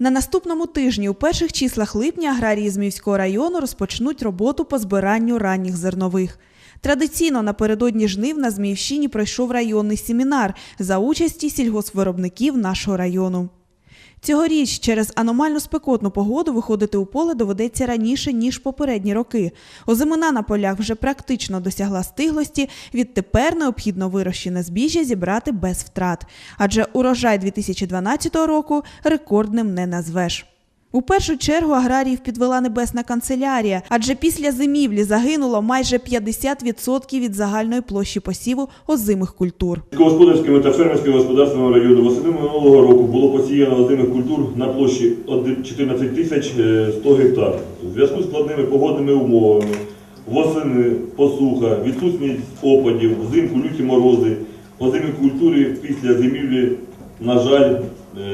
На наступному тижні, у перших числах липня, аграрії Зміївського району розпочнуть роботу по збиранню ранніх зернових. Традиційно напередодні жнив на Зміївщині пройшов районний семінар за участі сільгоспвиробників нашого району. Цьогоріч через аномально спекотну погоду виходити у поле доведеться раніше, ніж попередні роки. Озимина на полях вже практично досягла стиглості, відтепер необхідно вирощене збіжжя зібрати без втрат. Адже урожай 2012 року рекордним не назвеш. У першу чергу аграріїв підвела небесна канцелярія, адже після зимівлі загинуло майже 50% від загальної площі посіву озимих культур. Сільськогосподарськими та фермерськими господарствами району восени минулого року було посіяно озимих культур на площі 14 тисяч е, 100 гектар. У зв'язку з складними погодними умовами, восени посуха, відсутність опадів, взимку люті морози, озимі культури після зимівлі, на жаль, е,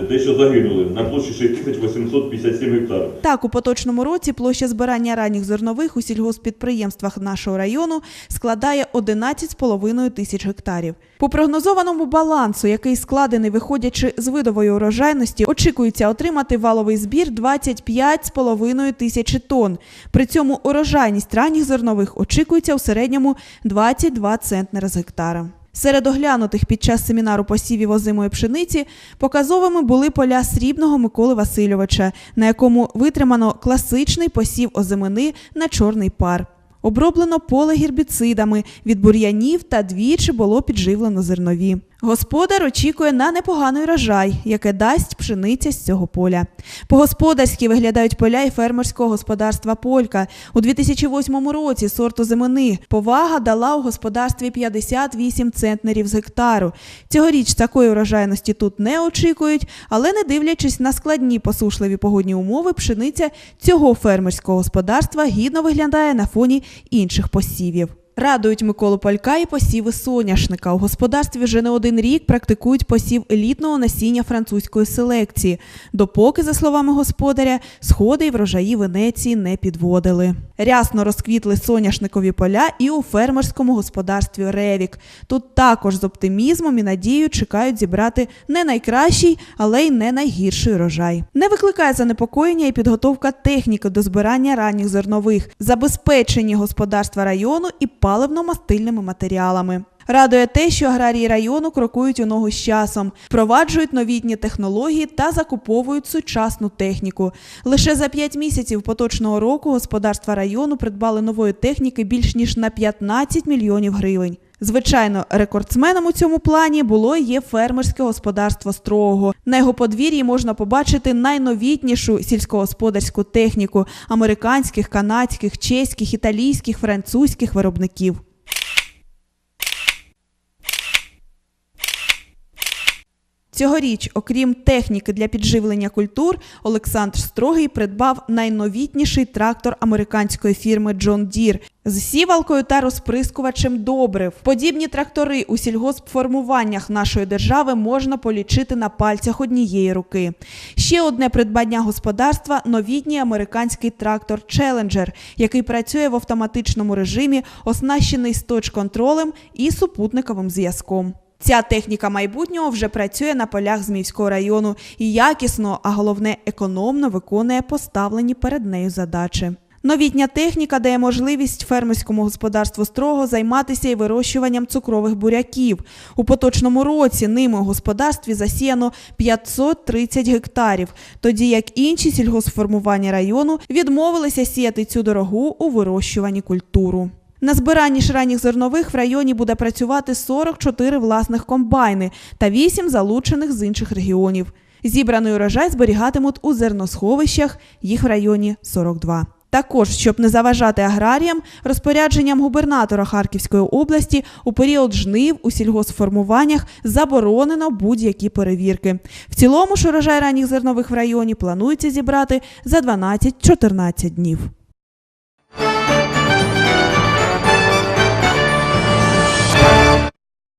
дещо загинули на площі 6857 гектар. Так, у поточному році площа збирання ранніх зернових у сільгоспідприємствах нашого району складає 11,5 тисяч гектарів. По прогнозованому балансу, який складений виходячи з видової урожайності, очікується отримати валовий збір 25,5 тисячі тонн. При цьому урожайність ранніх зернових очікується у середньому 22 центнера з гектара. Серед оглянутих під час семінару посівів озимої пшениці показовими були поля срібного Миколи Васильовича, на якому витримано класичний посів озимини на чорний пар. Оброблено поле гербіцидами від бур'янів та двічі було підживлено зернові. Господар очікує на непоганий урожай, яке дасть пшениця з цього поля. По-господарськи виглядають поля і фермерського господарства Полька. У 2008 році сорт озимини повага дала у господарстві 58 центнерів з гектару. Цьогоріч такої урожайності тут не очікують, але не дивлячись на складні посушливі погодні умови, пшениця цього фермерського господарства гідно виглядає на фоні інших посівів. Радують Миколу Палька і посіви соняшника. У господарстві вже не один рік практикують посів елітного насіння французької селекції, допоки, за словами господаря, сходи й врожаї Венеції не підводили. Рясно розквітли соняшникові поля і у фермерському господарстві Ревік. Тут також з оптимізмом і надією чекають зібрати не найкращий, але й не найгірший урожай. Не викликає занепокоєння і підготовка техніки до збирання ранніх зернових, забезпечені господарства району і паливно-мастильними матеріалами. Радує те, що аграрії району крокують у ногу з часом, впроваджують новітні технології та закуповують сучасну техніку. Лише за 5 місяців поточного року господарства району придбали нової техніки більш ніж на 15 мільйонів гривень. Звичайно, рекордсменом у цьому плані було є фермерське господарство Строгого. На його подвір'ї можна побачити найновітнішу сільськогосподарську техніку американських, канадських, чеських, італійських, французьких виробників. Цьогоріч, окрім техніки для підживлення культур, Олександр Строгий придбав найновітніший трактор американської фірми John Deere з сівалкою та розприскувачем добрив. Подібні трактори у сільгоспформуваннях нашої держави можна полічити на пальцях однієї руки. Ще одне придбання господарства новітній американський трактор Challenger, який працює в автоматичному режимі, оснащений сточ-контролем і супутниковим зв'язком. Ця техніка майбутнього вже працює на полях Зміївського району і якісно, а головне економно виконує поставлені перед нею задачі. Новітня техніка дає можливість фермерському господарству строго займатися і вирощуванням цукрових буряків. У поточному році ними у господарстві засіяно 530 гектарів, тоді як інші сільгосформування району відмовилися сіяти цю дорогу у вирощуванні культуру. На збиранні ж ранніх зернових в районі буде працювати 44 власних комбайни та 8 залучених з інших регіонів. Зібраний урожай зберігатимуть у зерносховищах, їх в районі 42. Також, щоб не заважати аграріям, розпорядженням губернатора Харківської області у період жнив у сільгосформуваннях заборонено будь-які перевірки. В цілому ж урожай ранніх зернових в районі планується зібрати за 12-14 днів.